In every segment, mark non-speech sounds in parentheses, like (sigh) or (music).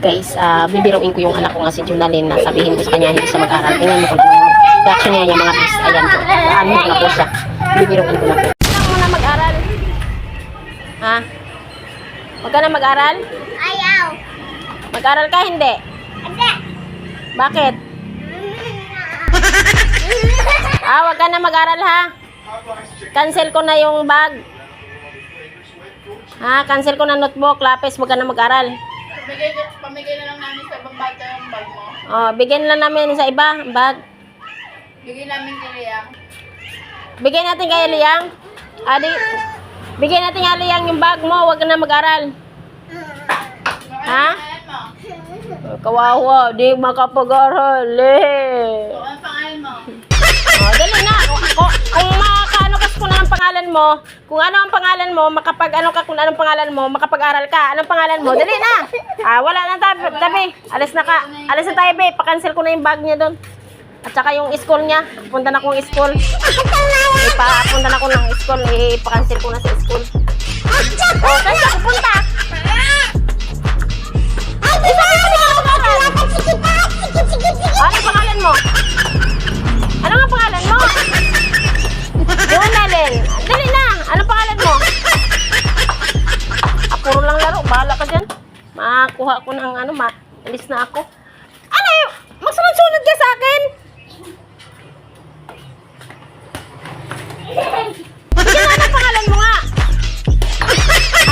Guys, ah bibiruin ko yung anak ko nga si Junalyn na sabihin ko sa kanya hindi siya mag-aral. Tingnan mo kung yung reaction niya yung mga bis. Ayan po. Ano na po siya. Bibiruin ko na po. Huwag mo na mag-aral. Ha? Huwag ka na mag-aral? Ayaw. Mag-aral ka? Hindi. Hindi. Bakit? (laughs) Ah, wag ka na mag-aral ha. Cancel ko na yung bag. Ha, cancel ko na notebook, lapis, wag ka na mag-aral. Pamigay, pamigay na lang namin sa ibang bata yung bag mo. Oh, bigyan lang namin sa iba, bag. Bigay namin kay Liang. Bigyan natin kay Liang. Adi, bigyan natin kay Liang yung bag mo, wag ka na mag-aral. Ha? Kawawa, di makapag-aral. Eh. O, ang pangalan mo? Oh, dali na. Kung, kung, kung pangalan mo, kung ano ang pangalan mo, makapag ano ka kung anong pangalan mo, makapag-aral ka. Anong pangalan mo? Dali na. Ah, wala na tabi. tabi. Alis na ka. Alis na tayo, be. Pa-cancel ko na yung bag niya doon. At saka yung school niya. Punta na kong school. Ipapunta na ko ng school. Ipa-cancel ko na sa school. Oh, saan ka pupunta? Eh, saan ka mag-aaral? Ano pangalan mo? Ano nga pangalan puro lang laro. Bahala ka dyan. Makakuha ko ng ano, ma. Alis na ako. Ano yun? Magsunod-sunod ka sa akin. Bigyan na ng pangalan mo nga.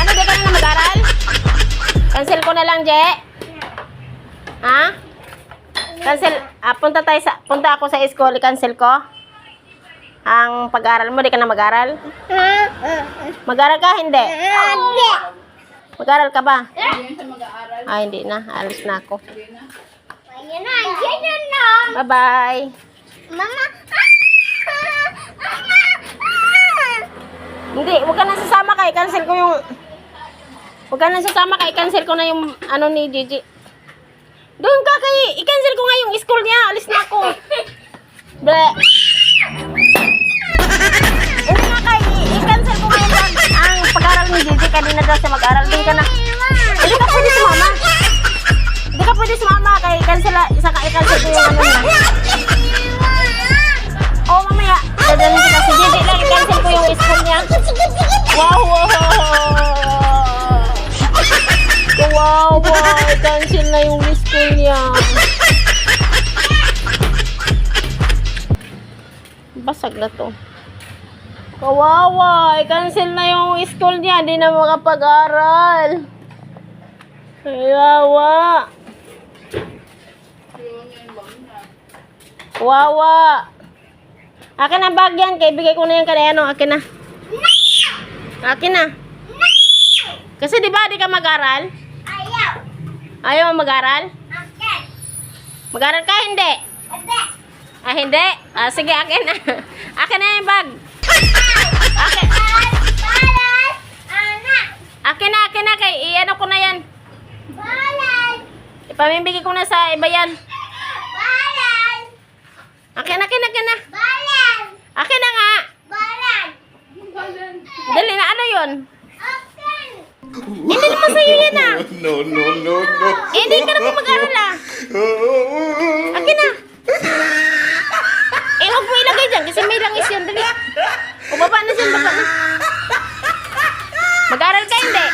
Ano, di ka na mag-aral? Cancel ko na lang, Je. Ha? Cancel. Ah, punta tayo sa punta ako sa school, i-cancel ko. Ang pag-aaral mo, di ka na mag-aral? Mag-aral ka? Hindi. Hindi. Mag-aral ka ba? Mag-aaral. Ah, hindi na. Alis na ako. Ayan na. Ayan na. Bye-bye. Mama. Hindi, huwag ka na sasama kay cancel ko yung Huwag ka na sasama kay cancel ko na yung ano ni Gigi. Doon ka kay i-cancel ko nga yung school niya. Alis na ako. Ble. (laughs) mag-aral. Doon ka na. Hindi ka pwede sumama. Hindi ka pwede sumama kay cancel isa ka i-cancel ko yung ano niya. Oh, mamaya. Dadalhin kita si Gigi lang i-cancel ko yung school niya. Wow, wow. Kawawa, i-cancel na yung school niya. Basag na to. Kawawa, i-cancel na yung school niya. Hindi na makapag-aral. Kawawa. Kawawa. Akin ang bag yan. Kaya bigay ko na yan kaya ano. Akin na. Akin na. Kasi di ba di ka mag-aral? Ayaw. Ayaw mag-aral? Akin. Mag-aral ka? Hindi. Hindi. Ah, hindi? Ah, sige, akin na. (laughs) akin na yung bag. Akin. Akin na, akin na. Kay, i-ano ko na yan. Ipamimigay ko na sa iba yan. Akin, akin, akin na. Akin na nga. Dali na, ano yun? Akin. Hindi naman sa'yo yan ah. No, no, no, no. Eh, hindi ka naman mag-aral ah. Akin na. (laughs) Eh, huwag mo ilagay dyan kasi may langis yan. Dali. O, baba na. Baba na. Mag-aral ka, hindi?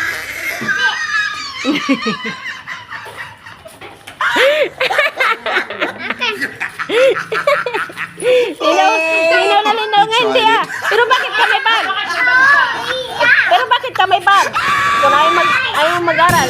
Linaw, linaw na linaw nga, hindi ah. Pero bakit ka may bag? Pero bakit ka may bag? Kung ayaw mag-aral.